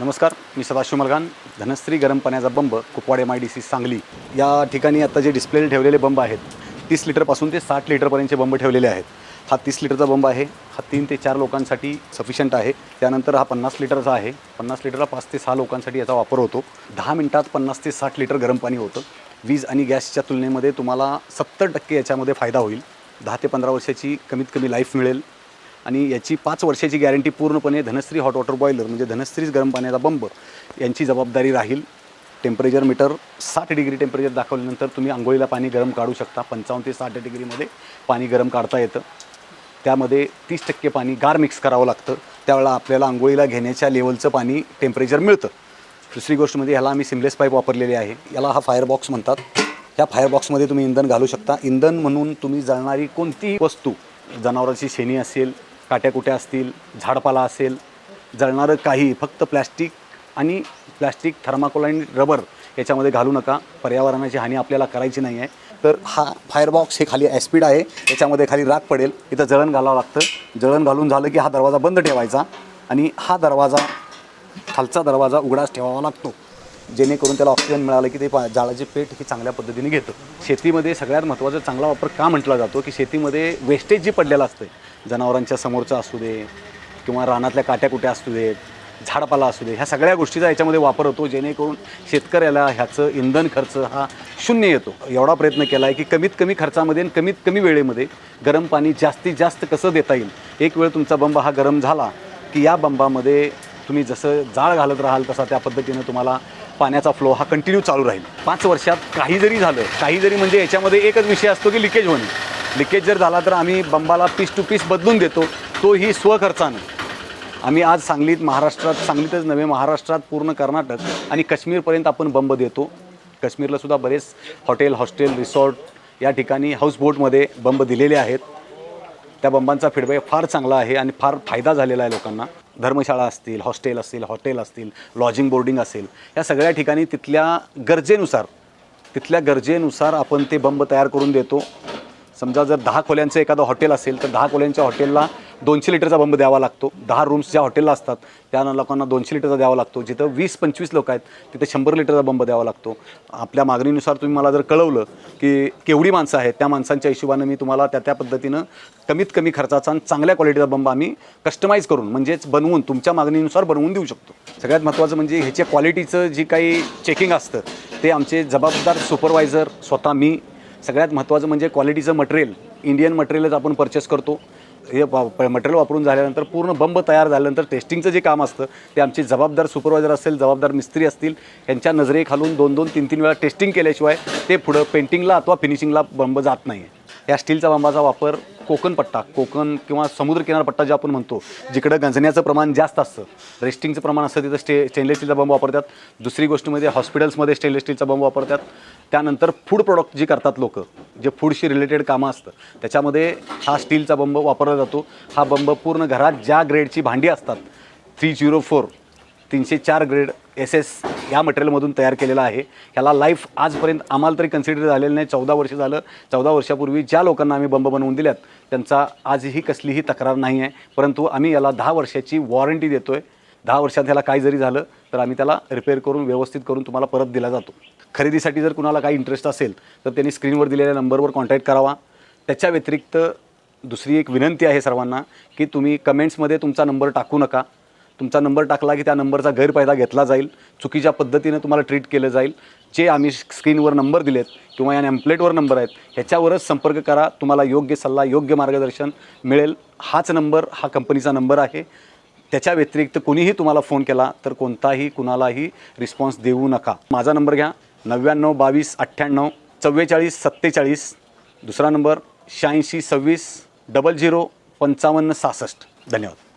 नमस्कार मी सदाशिव मलगान धनश्री गरम पाण्याचा बंब Kupwad M I D C Sangli. या ठिकाणी आता जे डिस्प्ले ठेवलेले बंब आहेत तीस लिटरपासून ते साठ लिटरपर्यंतचे बंब ठेवलेले आहेत. हा तीस लिटरचा बंब आहे. हा तीन ते चार लोकांसाठी सफिशियंट आहे. त्यानंतर हा पन्नास लिटरचा आहे. पन्नास लिटरला पाच ते सहा लोकांसाठी याचा वापर होतो. दहा मिनिटात पन्नास ते साठ लिटर गरम पाणी होतं. वीज आणि गॅसच्या तुलनेमध्ये तुम्हाला सत्तर टक्के याच्यामध्ये फायदा होईल. दहा ते पंधरा वर्षाची कमीत कमी लाईफ मिळेल. आणि याची पाच वर्षाची गॅरंटी पूर्णपणे धनश्री हॉट वॉटर बॉयलर म्हणजे धनश्रीच गरम पाण्याचा बंब यांची जबाबदारी राहील. टेम्परेचर मीटर साठ डिग्री टेम्परेचर दाखवल्यानंतर तुम्ही आंघोळीला पाणी गरम काढू शकता. पंचावन्न ते साठ डिग्रीमध्ये पाणी गरम काढता येतं. त्यामध्ये तीस टक्के पाणी गार मिक्स करावं लागतं. त्यावेळेला आपल्याला आंघोळीला घेण्याच्या लेवलचं पाणी टेम्परेचर मिळतं. दुसरी गोष्ट म्हणजे ह्याला आम्ही सिमलेस पाईप वापरलेले आहे. याला हा फायर बॉक्स म्हणतात. ह्या फायर बॉक्समध्ये तुम्ही इंधन घालू शकता. इंधन म्हणून तुम्ही जळणारी कोणतीही वस्तू जनावरांची शेणी असेल काट्याकुट्या असतील झाडपाला असेल जळणारं काही फक्त प्लॅस्टिक आणि प्लॅस्टिक थर्माकोल आणि रबर याच्यामध्ये घालू नका. पर्यावरणाची हानी आपल्याला करायची नाही आहे तर हा फायरबॉक्स हे खाली ॲस्पीड आहे. याच्यामध्ये खाली राख पडेल. इथं जळण घालावं लागतं. जळण घालून झालं की हा दरवाजा बंद ठेवायचा आणि हा दरवाजा खालचा दरवाजा उघडाच ठेवावा लागतो. जेणेकरून त्याला ऑक्सिजन मिळालं की ते पा जाळाचे पेट हे चांगल्या पद्धतीने घेतं. शेतीमध्ये सगळ्यात महत्त्वाचा चांगला वापर का म्हटला जातो की शेतीमध्ये वेस्टेज जी पडलेलं असतं जनावरांच्या समोरचं असू दे किंवा रानातल्या काट्याकुट्या असू देत झाडपाला असू दे ह्या सगळ्या गोष्टीचा याच्यामध्ये वापर होतो जेणेकरून शेतकऱ्याला ह्याचं इंधन खर्च हा शून्य येतो. एवढा प्रयत्न केला आहे की कमीत कमी खर्चामध्ये आणि कमीत कमी वेळेमध्ये गरम पाणी जास्तीत जास्त कसं देता येईल? एक वेळ तुमचा बंब हा गरम झाला की या बंबामध्ये तुम्ही जसं जाळ घालत राहाल तसा त्या पद्धतीनं तुम्हाला पाण्याचा फ्लो हा कंटिन्यू चालू राहील. पाच वर्षात काही जरी झालं काही जरी म्हणजे याच्यामध्ये एकच विषय असतो की लिकेज होणे. लिकेज जर झाला तर आम्ही बंबाला पीस टू पीस बदलून देतो. तोही स्वखर्चानं. आम्ही आज सांगलीत महाराष्ट्रात सांगलीतच नव्हे महाराष्ट्रात पूर्ण कर्नाटक आणि काश्मीरपर्यंत आपण बंब देतो. काश्मीरला सुद्धा बरेच हॉटेल हॉस्टेल रिसॉर्ट या ठिकाणी हाऊसबोटमध्ये बंब दिलेले आहेत. त्या बंबांचा फीडबॅक फार चांगला आहे आणि फार फायदा झालेला आहे लोकांना. धर्मशाळा असतील हॉस्टेल असतील हॉटेल असतील लॉजिंग बोर्डिंग असेल या सगळ्या ठिकाणी तिथल्या गरजेनुसार तिथल्या गरजेनुसार आपण ते बंब तयार करून देतो. समजा जर दहा खोल्यांचं एखादं हॉटेल असेल तर दहा खोल्यांच्या हॉटेलला दोनशे लिटरचा बंब द्यावा लागतो. दहा रूम्स ज्या हॉटेलला असतात त्या लोकांना दोनशे लिटरचा द्यावा लागतो. जिथं वीस पंचवीस लोक आहेत तिथे शंभर लिटरचा बंब द्यावा लागतो. आपल्या मागणीनुसार तुम्ही मला जर कळवलं की केवढी माणसं आहेत त्या माणसांच्या हिशोबानं मी तुम्हाला त्या त्या पद्धतीनं कमीत कमी खर्चाचा आणि चांगल्या क्वालिटीचा बंब आम्ही कस्टमाइज करून म्हणजेच बनवून तुमच्या मागणीनुसार बनवून देऊ शकतो. सगळ्यात महत्त्वाचं म्हणजे ह्याच्या क्वालिटीचं जी काही चेकिंग असतं ते आमचे जबाबदार सुपरवायझर स्वतः मी. सगळ्यात महत्त्वाचं म्हणजे क्वालिटीचं मटेरियल इंडियन मटेरियलच आपण परचेस करतो. हे मटेरियल वापरून झाल्यानंतर पूर्ण बंब तयार झाल्यानंतर टेस्टिंगचं जे काम असतं ते आमचे जबाबदार सुपरवायझर असेल जबाबदार मिस्त्री असतील यांच्या नजरेखालून दोन दोन तीन तीन वेळा टेस्टिंग केल्याशिवाय ते पुढं पेंटिंगला अथवा फिनिशिंगला बंब जात नाही आहे या स्टीलच्या बंबाचा वापर कोकण पट्टा कोकण किंवा समुद्र किनारपट्टा जे आपण म्हणतो जिकडं गंजण्याचं प्रमाण जास्त असतं रेस्टिंगचं प्रमाण असतं तिथं स्टे स्टेनलेस स्टीलचा बंब वापरतात. दुसरी गोष्ट म्हणजे हॉस्पिटल्समध्ये स्टेनलेस स्टीलचा बंब वापरतात. त्यानंतर फूड प्रोडक्ट जी करतात लोक जे फूडशी रिलेटेड कामं असतं त्याच्यामध्ये हा स्टीलचा बंब वापरला जातो. हा बंब पूर्ण घरात ज्या ग्रेडची भांडी असतात थ्री झिरो फोर तीनशे चार ग्रेड एस एस या मटेरियलमधून तयार केलेला आहे. ह्याला लाईफ आजपर्यंत आम्हाला तरी कन्सिडर झालेलं नाही. चौदा वर्ष झालं चौदा वर्षापूर्वी ज्या लोकांना आम्ही बंब बनवून दिल्यात त्यांचा आजही कसलीही तक्रार नाही आहे परंतु आम्ही याला दहा वर्षाची वॉरंटी देतो आहे दहा वर्षात ह्याला काय जरी झालं तर आम्ही त्याला रिपेअर करून व्यवस्थित करून तुम्हाला परत दिला जातो. खरेदीसाठी जर कुणाला काही इंटरेस्ट असेल तर त्यांनी स्क्रीनवर दिलेल्या नंबरवर कॉन्टॅक्ट करावा. त्याच्या व्यतिरिक्त दुसरी एक विनंती आहे सर्वांना की तुम्ही कमेंट्समध्ये तुमचा नंबर टाकू नका. तुमचा नंबर टाकला की त्या नंबरचा गैरफायदा घेतला जाईल. चुकीच्या पद्धतीनं तुम्हाला ट्रीट केलं जाईल. जे आम्ही स्क्रीनवर नंबर दिलेत किंवा या नेम्प्लेटवर नंबर आहेत ह्याच्यावरच संपर्क करा. तुम्हाला योग्य सल्ला योग्य मार्गदर्शन मिळेल. हाच नंबर हा कंपनीचा नंबर आहे. त्याच्या व्यतिरिक्त कोणीही तुम्हाला फोन केला तर कोणताही कुणालाही रिस्पॉन्स देऊ नका. माझा नंबर घ्या. नव्याण्णव बावीस अठ्ठ्याण्णव चव्वेचाळीस सत्तेचाळीस. दुसरा नंबर शहाऐंशी सव्वीस डबल झिरो पंचावन्न सहासष्ट. धन्यवाद.